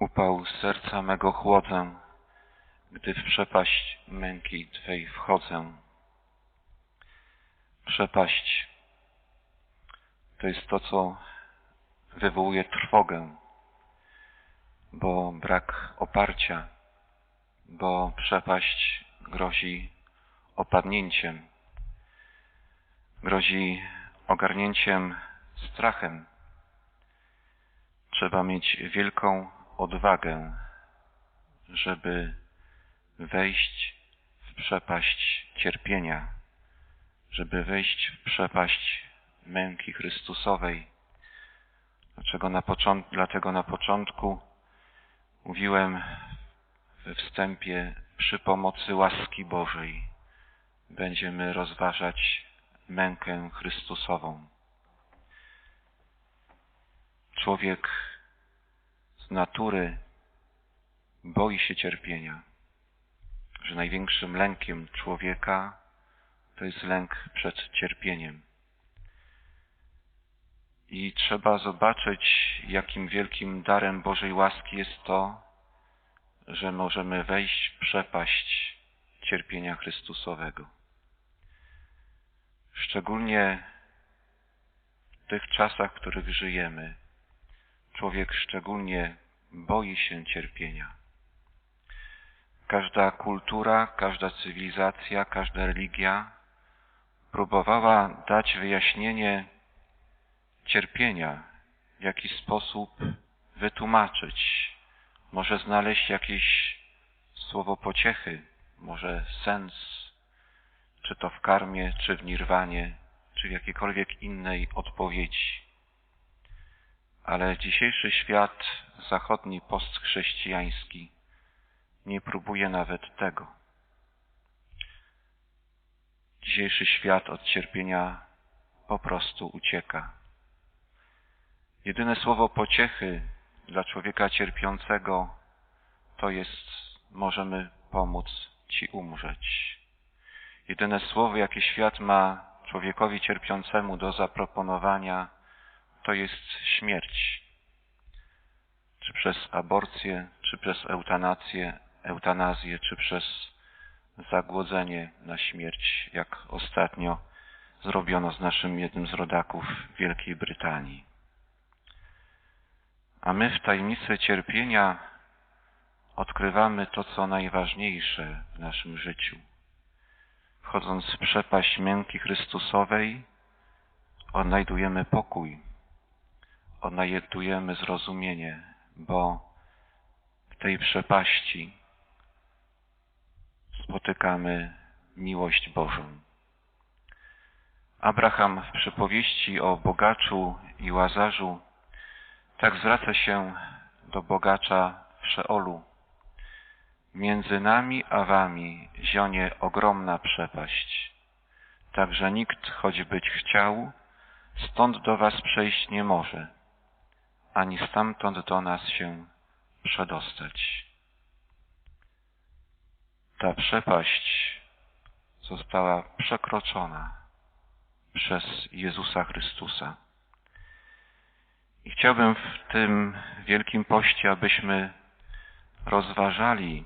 Upał serca mego chłodzę, gdy w przepaść męki Twej wchodzę. Przepaść to jest to, co wywołuje trwogę, bo brak oparcia, bo przepaść grozi opadnięciem, grozi ogarnięciem strachem. Trzeba mieć wielką odwagę, żeby wejść w przepaść cierpienia, żeby wejść w przepaść męki Chrystusowej. Dlaczego na początku, dlatego na początku mówiłem we wstępie przy pomocy łaski Bożej będziemy rozważać mękę Chrystusową. Człowiek z natury boi się cierpienia, że największym lękiem człowieka to jest lęk przed cierpieniem. I trzeba zobaczyć, jakim wielkim darem Bożej łaski jest to, że możemy wejść w przepaść cierpienia Chrystusowego. Szczególnie w tych czasach, w których żyjemy, człowiek szczególnie boi się cierpienia. Każda kultura, każda cywilizacja, każda religia próbowała dać wyjaśnienie cierpienia, w jaki sposób wytłumaczyć, może znaleźć jakieś słowo pociechy, może sens, czy to w karmie, czy w nirwanie, czy w jakiejkolwiek innej odpowiedzi. Ale dzisiejszy świat zachodni, postchrześcijański nie próbuje nawet tego. Dzisiejszy świat od cierpienia po prostu ucieka. Jedyne słowo pociechy dla człowieka cierpiącego to jest możemy pomóc Ci umrzeć. Jedyne słowo, jakie świat ma człowiekowi cierpiącemu do zaproponowania, to jest śmierć. Czy przez aborcję, czy przez eutanację, eutanazję, czy przez zagłodzenie na śmierć, jak ostatnio zrobiono z naszym jednym z rodaków Wielkiej Brytanii. A my w tajemnicy cierpienia odkrywamy to, co najważniejsze w naszym życiu. Wchodząc w przepaść męki Chrystusowej, odnajdujemy pokój, odnajdujemy zrozumienie, bo w tej przepaści spotykamy miłość Bożą. Abraham w przypowieści o bogaczu i łazarzu tak zwraca się do bogacza w Szeolu. Między nami a wami zionie ogromna przepaść, tak że nikt, choćbyć chciał, stąd do was przejść nie może, ani stamtąd do nas się przedostać. Ta przepaść została przekroczona przez Jezusa Chrystusa. I chciałbym w tym wielkim poście, abyśmy rozważali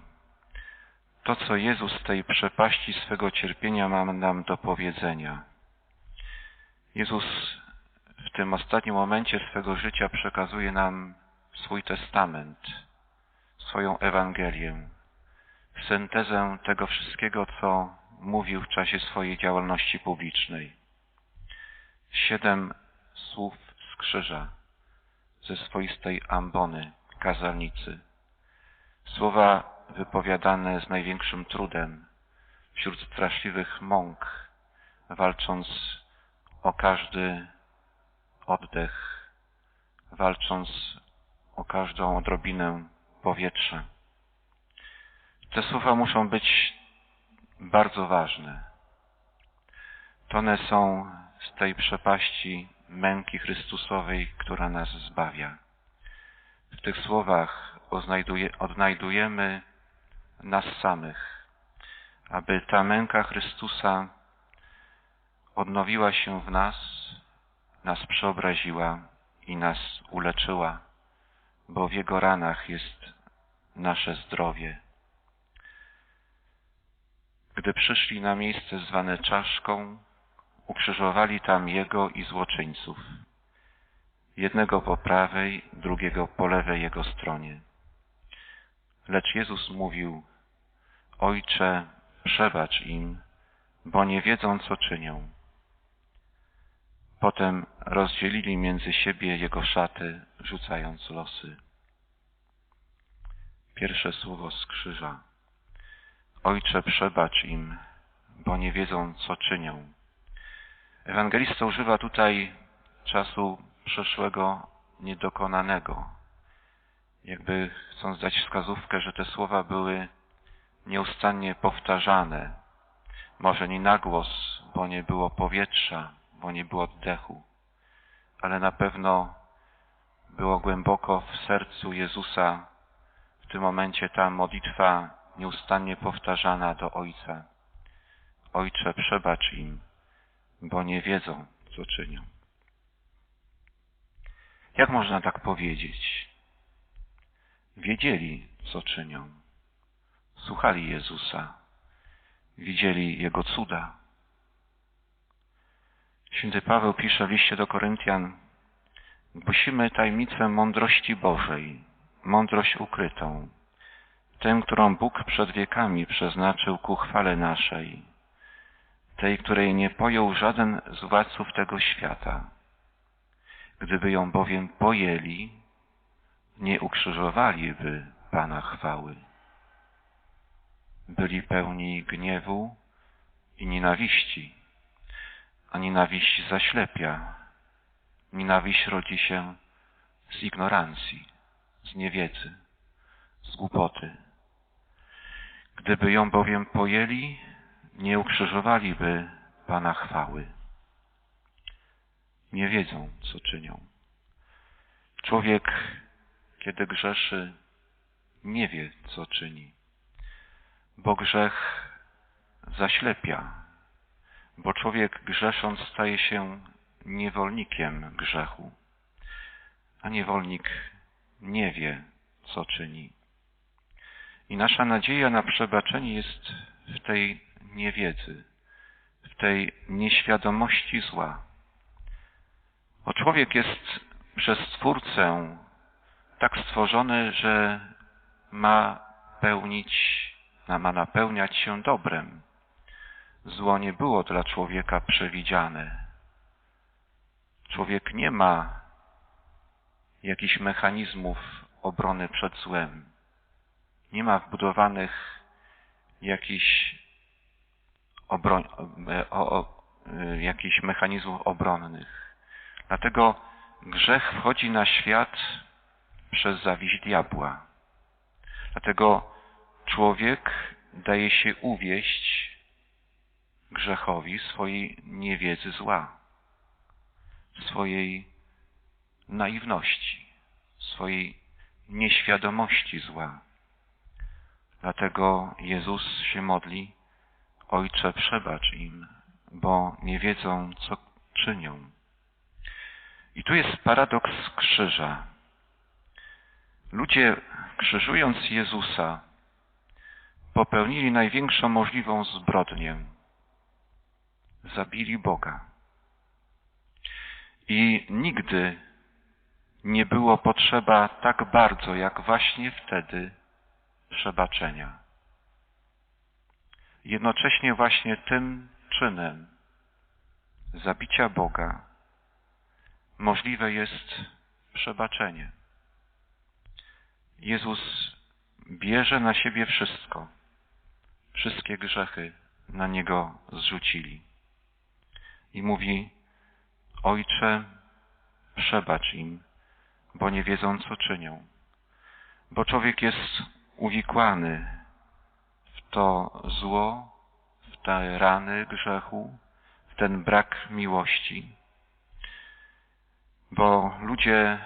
to, co Jezus z tej przepaści swego cierpienia ma nam do powiedzenia. Jezus tym ostatnim momencie swego życia przekazuje nam swój testament, swoją Ewangelię, syntezę tego wszystkiego, co mówił w czasie swojej działalności publicznej. Siedem słów z krzyża, ze swoistej ambony, kazalnicy. Słowa wypowiadane z największym trudem, wśród straszliwych mąk, walcząc o każdy oddech, walcząc o każdą odrobinę powietrza. Te słowa muszą być bardzo ważne. To one są z tej przepaści męki Chrystusowej, która nas zbawia. W tych słowach odnajdujemy nas samych, aby ta męka Chrystusa odnowiła się w nas, nas przeobraziła i nas uleczyła, bo w Jego ranach jest nasze zdrowie. Gdy przyszli na miejsce zwane czaszką, ukrzyżowali tam Jego i złoczyńców, jednego po prawej, drugiego po lewej Jego stronie. Lecz Jezus mówił, Ojcze, przebacz im, bo nie wiedzą, co czynią. Potem rozdzielili między siebie Jego szaty, rzucając losy. Pierwsze słowo z krzyża. Ojcze, przebacz im, bo nie wiedzą, co czynią. Ewangelista używa tutaj czasu przeszłego niedokonanego, jakby chcąc dać wskazówkę, że te słowa były nieustannie powtarzane, może nie na głos, bo nie było powietrza, bo nie było oddechu, ale na pewno było głęboko w sercu Jezusa w tym momencie ta modlitwa nieustannie powtarzana do Ojca. Ojcze, przebacz im, bo nie wiedzą, co czynią. Jak można tak powiedzieć? Wiedzieli, co czynią. Słuchali Jezusa. Widzieli Jego cuda. Święty Paweł pisze w liście do Koryntian Głosimy tajemnicę mądrości Bożej, mądrość ukrytą, tę, którą Bóg przed wiekami przeznaczył ku chwale naszej, tej, której nie pojął żaden z władców tego świata. Gdyby ją bowiem pojęli, nie ukrzyżowaliby Pana chwały. Byli pełni gniewu i nienawiści, a nienawiść zaślepia. Nienawiść rodzi się z ignorancji, z niewiedzy, z głupoty. Gdyby ją bowiem pojęli, nie ukrzyżowaliby Pana chwały. Nie wiedzą, co czynią. Człowiek, kiedy grzeszy, nie wie, co czyni, bo grzech zaślepia, bo człowiek grzesząc staje się niewolnikiem grzechu, a niewolnik nie wie, co czyni. I nasza nadzieja na przebaczenie jest w tej niewiedzy, w tej nieświadomości zła. Bo człowiek jest przez Stwórcę tak stworzony, że ma pełnić, ma napełniać się dobrem. Zło nie było dla człowieka przewidziane. Człowiek nie ma jakichś mechanizmów obrony przed złem. Nie ma wbudowanych jakichś, obroń, o, o, jakichś mechanizmów obronnych. Dlatego grzech wchodzi na świat przez zawiść diabła. Dlatego człowiek daje się uwieść grzechowi swojej niewiedzy zła, swojej naiwności, swojej nieświadomości zła. Dlatego Jezus się modli, Ojcze przebacz im, bo nie wiedzą, co czynią. I tu jest paradoks krzyża. Ludzie, krzyżując Jezusa, popełnili największą możliwą zbrodnię. Zabili Boga. I nigdy nie było potrzeba tak bardzo, jak właśnie wtedy, przebaczenia. Jednocześnie właśnie tym czynem zabicia Boga możliwe jest przebaczenie. Jezus bierze na siebie wszystko. Wszystkie grzechy na Niego zrzucili. I mówi, Ojcze, przebacz im, bo nie wiedzą, co czynią. Bo człowiek jest uwikłany w to zło, w te rany grzechu, w ten brak miłości. Bo ludzie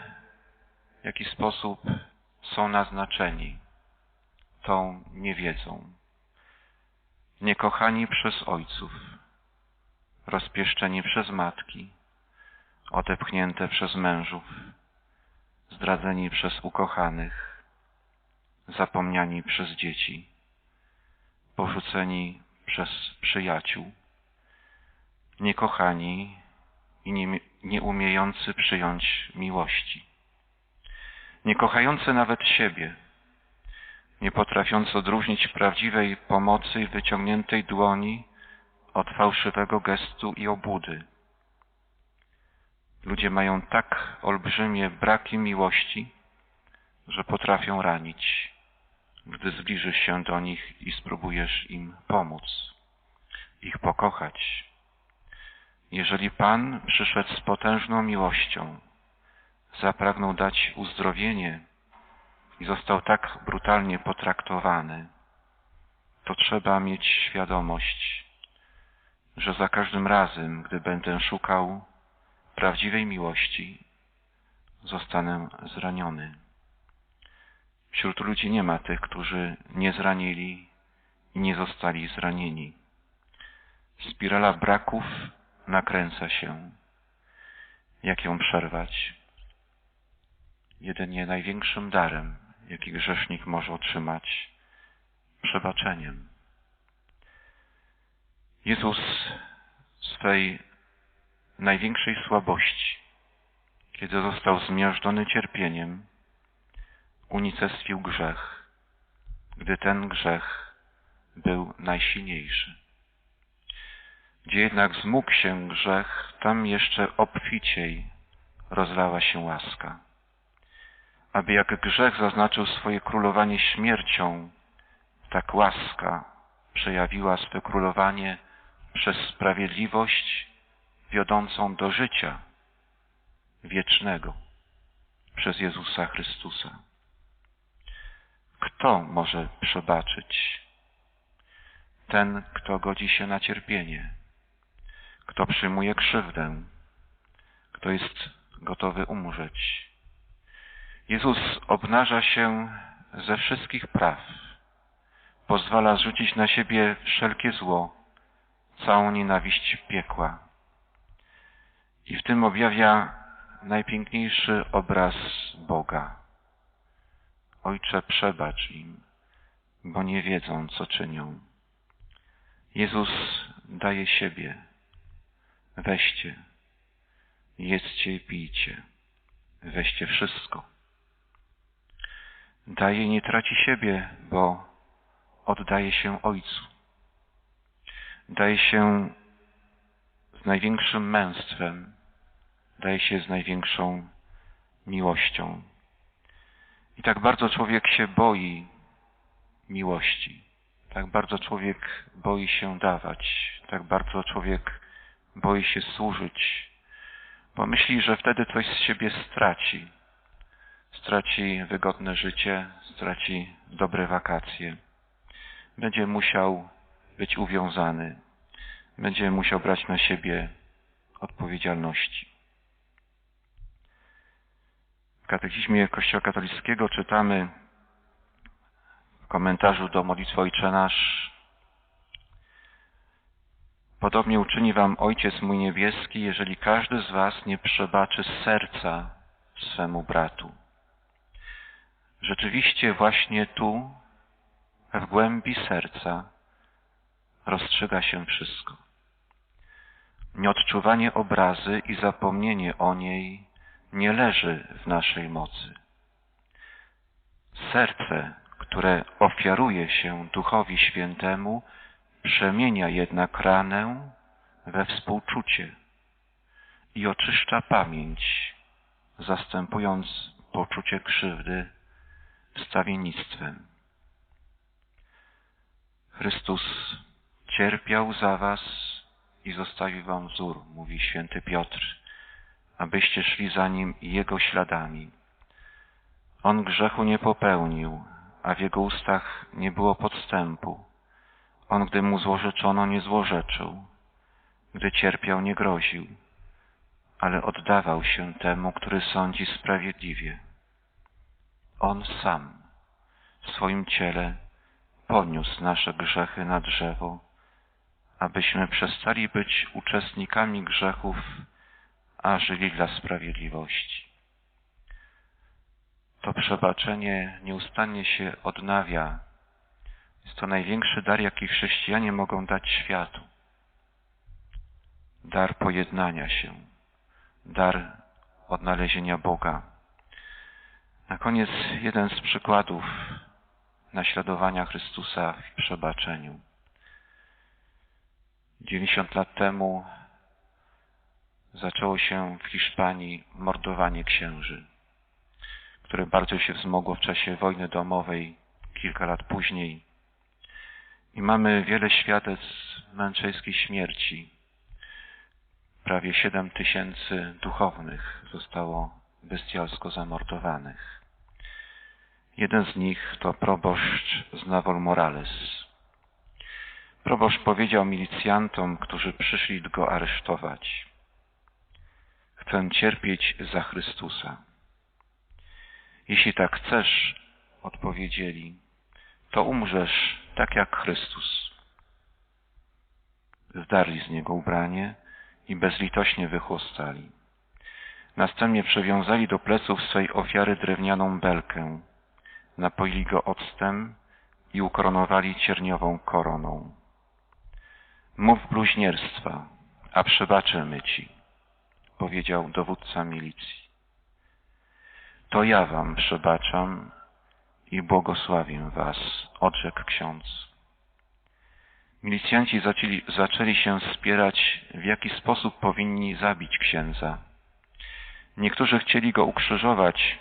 w jakiś sposób są naznaczeni tą niewiedzą. Niekochani przez ojców, rozpieszczeni przez matki, odepchnięte przez mężów, zdradzeni przez ukochanych, zapomniani przez dzieci, porzuceni przez przyjaciół, niekochani i nie, nieumiejący przyjąć miłości, niekochający nawet siebie, nie potrafiąc odróżnić prawdziwej pomocy i wyciągniętej dłoni od fałszywego gestu i obudy. Ludzie mają tak olbrzymie braki miłości, że potrafią ranić, gdy zbliżysz się do nich i spróbujesz im pomóc, ich pokochać. Jeżeli Pan przyszedł z potężną miłością, zapragnął dać uzdrowienie i został tak brutalnie potraktowany, to trzeba mieć świadomość, że za każdym razem, gdy będę szukał prawdziwej miłości, zostanę zraniony. Wśród ludzi nie ma tych, którzy nie zranili i nie zostali zranieni. Spirala braków nakręca się. Jak ją przerwać? Jedynie największym darem, jaki grzesznik może otrzymać, przebaczeniem. Jezus swej największej słabości, kiedy został zmiażdżony cierpieniem, unicestwił grzech, gdy ten grzech był najsilniejszy. Gdzie jednak zmógł się grzech, tam jeszcze obficiej rozlała się łaska. Aby jak grzech zaznaczył swoje królowanie śmiercią, tak łaska przejawiła swe królowanie przez sprawiedliwość wiodącą do życia wiecznego przez Jezusa Chrystusa. Kto może przebaczyć? Ten, kto godzi się na cierpienie, kto przyjmuje krzywdę, kto jest gotowy umrzeć. Jezus obnaża się ze wszystkich praw, pozwala zrzucić na siebie wszelkie zło, całą nienawiść piekła. I w tym objawia najpiękniejszy obraz Boga. Ojcze, przebacz im, bo nie wiedzą, co czynią. Jezus daje siebie. Weźcie, jedzcie i pijcie. Weźcie wszystko. Daje i nie traci siebie, bo oddaje się Ojcu. Daje się z największym męstwem, daje się z największą miłością. I tak bardzo człowiek się boi miłości. Tak bardzo człowiek boi się dawać. Tak bardzo człowiek boi się służyć. Bo myśli, że wtedy coś z siebie straci. Straci wygodne życie, straci dobre wakacje. Będzie musiał być uwiązany. Będzie musiał brać na siebie odpowiedzialności. W katechizmie Kościoła katolickiego czytamy w komentarzu do modlitwy Ojcze Nasz Podobnie uczyni wam Ojciec mój niebieski, jeżeli każdy z was nie przebaczy serca swemu bratu. Rzeczywiście właśnie tu, w głębi serca, rozstrzyga się wszystko. Nieodczuwanie obrazy i zapomnienie o niej nie leży w naszej mocy. Serce, które ofiaruje się Duchowi Świętemu, przemienia jednak ranę we współczucie i oczyszcza pamięć, zastępując poczucie krzywdy wstawiennictwem. Chrystus cierpiał za was i zostawił wam wzór, mówi święty Piotr abyście szli za nim jego śladami. On grzechu nie popełnił, a w jego ustach nie było podstępu. On, gdy mu złorzeczono, nie złorzeczył, gdy cierpiał, nie groził, ale oddawał się temu, który sądzi sprawiedliwie. On sam w swoim ciele poniósł nasze grzechy na drzewo, abyśmy przestali być uczestnikami grzechów a żyli dla sprawiedliwości. to przebaczenie nieustannie się odnawia. Jest to największy dar, jaki chrześcijanie mogą dać światu. Dar pojednania się, dar odnalezienia Boga. Na koniec jeden z przykładów naśladowania Chrystusa w przebaczeniu. 90 lat temu zaczęło się w Hiszpanii mordowanie księży, które bardzo się wzmogło w czasie wojny domowej kilka lat później. I mamy wiele świadectw męczeńskiej śmierci. Prawie 7 tysięcy duchownych zostało bestialsko zamordowanych. Jeden z nich to proboszcz z Nawol Morales. Proboszcz powiedział milicjantom, którzy przyszli go aresztować. Chcę cierpieć za Chrystusa. Jeśli tak chcesz, odpowiedzieli, to umrzesz tak jak Chrystus. Zdarli z niego ubranie i bezlitośnie wychłostali. Następnie przywiązali do pleców swej ofiary drewnianą belkę, napoili go octem i ukoronowali cierniową koroną. Mów bluźnierstwa, a przebaczymy ci, powiedział dowódca milicji. To ja wam przebaczam i błogosławię was, odrzekł ksiądz. Milicjanci zaczęli, zaczęli się spierać, w jaki sposób powinni zabić księdza. Niektórzy chcieli go ukrzyżować,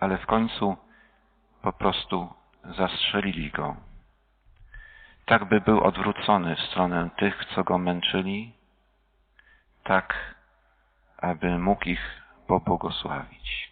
ale w końcu po prostu zastrzelili go. Tak by był odwrócony w stronę tych, co go męczyli, tak aby mógł ich pobłogosławić.